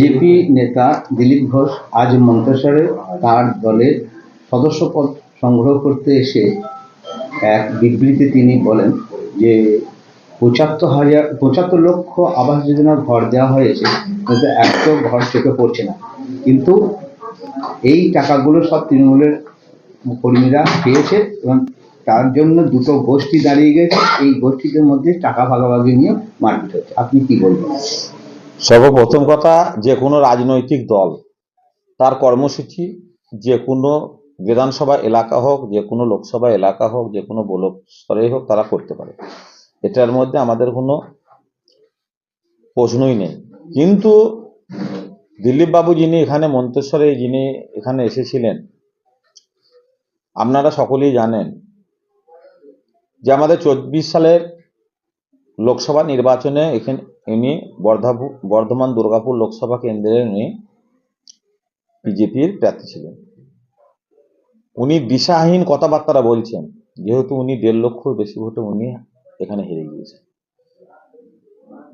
BJP নেতা দিলীপ ঘোষ আজ মন্তেশ্বরে তার দলের সদস্যপদ সংগ্রহ করতে এসে এক বিবৃতি তিনি বলেন যে পঁচাত্তর হাজার, পঁচাত্তর লক্ষ আবাস যোজনার ঘর দেওয়া হয়েছে, কিন্তু একটাও ঘর চোখে পড়ছে না। কিন্তু এই টাকাগুলো সব তৃণমূলের কর্মীরা পেয়েছে এবং তার জন্য দুটো গোষ্ঠী দাঁড়িয়ে গেছে। এই গোষ্ঠীদের মধ্যে টাকা ভাগাভাগি নিয়ে মারপিট হচ্ছে। আপনি কি বলবেন? সর্বপ্রথম কথা, যে কোনো রাজনৈতিক দল, তার কর্মসূচি, যে কোনো বিধানসভা এলাকা হোক, যে কোনো লোকসভা এলাকা হোক, যে কোনো ব্লক স্তরে হোক তারা করতে পারে। এটার মধ্যে আমাদের কোনো প্রশ্নই নেই। কিন্তু দিলীপ বাবু যিনি এখানে, মন্তেশ্বরে যিনি এখানে এসেছিলেন, আপনারা সকলেই জানেন যে আমাদের চব্বিশ সালের লোকসভা নির্বাচনে এখানে ইনি বর্ধমান দুর্গাপুর লোকসভা কেন্দ্রের উনি বিজেপির প্রার্থী ছিলেন। উনি দিশাহীন কথাবার্তারা বলছেন, যেহেতু উনি দেড় লক্ষর বেশি ভোটে উনি এখানে হেরে গিয়েছেন।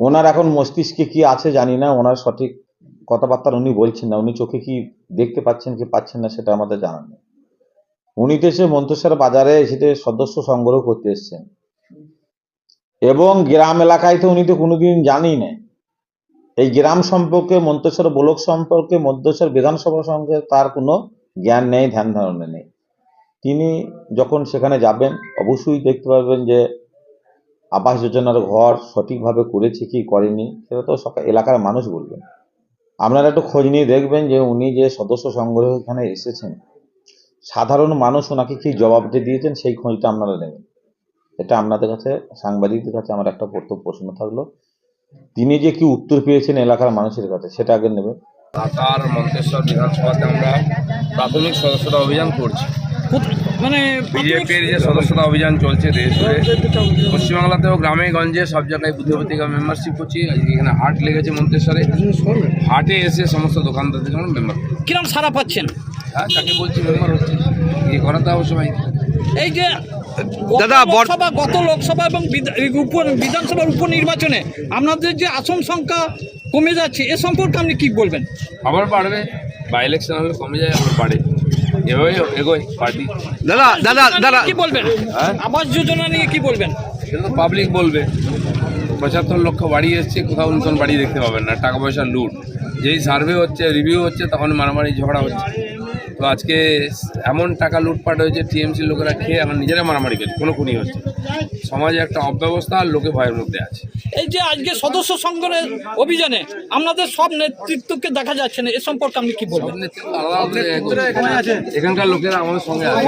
ওনার এখন মস্তিষ্কে কি আছে জানি না, ওনার সঠিক কথাবার্তা উনি বলছেন না, উনি চোখে কি দেখতে পাচ্ছেন কি পাচ্ছেন না সেটা আমাদের জানা নেই। উনি তো এসে মন্তেশ্বর বাজারে এসে সদস্য সংগ্রহ করতে এসেছেন। এবং গ্রাম এলাকায় তো উনি তো কোনোদিন জানি না এই গ্রাম সম্পর্কে, মন্তেশ্বর ব্লক সম্পর্কে, মন্তেশ্বর বিধানসভা সম্পর্কে তার কোনো জ্ঞান নেই, ধ্যান ধারণা নেই। তিনি যখন সেখানে যাবেন, অবশ্যই দেখতে পারবেন যে আবাস যোজনার ঘর সঠিকভাবে করেছে কি করেনি, সেটা তো এলাকার মানুষ বলবেন। আপনারা একটু খোঁজ নিয়ে দেখবেন যে উনি যে সদস্য সংগ্রহ এখানে এসেছেন, সাধারণ মানুষ ওনাকে কি জবাবটি দিয়েছেন, সেই খোঁজটা আপনারা নেবেন। এটা আপনাদের কাছে সাংবাদিকদের কাছে আমার একটা প্রথম প্রশ্ন থাকল। তিনি যে কি উত্তর পেয়েছেন এলাকার মানুষের কাছে সেটা আগে নেবেন ঢাকার মন্তেশ্বর বিধানসভাতে আমরা প্রাথমিক সদস্যতা অভিযান করছি। মানে বিজেপির যে সদস্যতা অভিযান চলছে দেশ জুড়ে পশ্চিমবাংলাতেও গ্রামে গঞ্জে সব জায়গায় বুদ্ধিপতিকা মেম্বারশিপ করছি। আজকে এখানে হাট লেগেছে মন্তেশ্বরে। হাটে এসে সমস্ত দোকানদার থেকে মেম্বার কিরম সারা পাচ্ছেন? হ্যাঁ তাকে বলছি মেম্বার হচ্ছে। কি করাতে হবে সবাই এই যে দাদা লোকসভা গত লোকসভা এবং বিধানসভার উপনির্বাচনে আপনাদের যে আসন সংখ্যা কমে যাচ্ছে এ সম্পর্কে আপনি কি বলবেন? আবার বাড়বে বাই ইলেকশন হলে কমে যায় আবার বাড়ে। এভাবেই এগোয় পার্টি। দাদা দাদা দাদা। কি বলবেন? হ্যাঁ? আবাস যোজনা নিয়ে কি বলবেন? সেটা তো পাবলিক বলবে। পঁচাত্তর লক্ষ বাড়ি এসছে কোথাও নতুন বাড়ি দেখতে পাবেন না টাকা পয়সা লুট যেই সার্ভে হচ্ছে রিভিউ হচ্ছে তখন মারামারি ঝগড়া হচ্ছে। তো আজকে এমন টাকা লুটপাট হয়েছে টিএমসির লোকেরা খেয়ে আমার নিজেরা মারামারি করছে কোনো খুনি হচ্ছে সমাজে একটা অব্যবস্থা আর লোকে ভয়ের মধ্যে আছে। এই যে আজকে সদস্য সংগ্রহের অভিযানে আপনাদের সব নেতৃত্বকে দেখা যাচ্ছে না এ সম্পর্কে আপনি কি বলবেন। এখানকার লোকেরা আমাদের সঙ্গে আছে।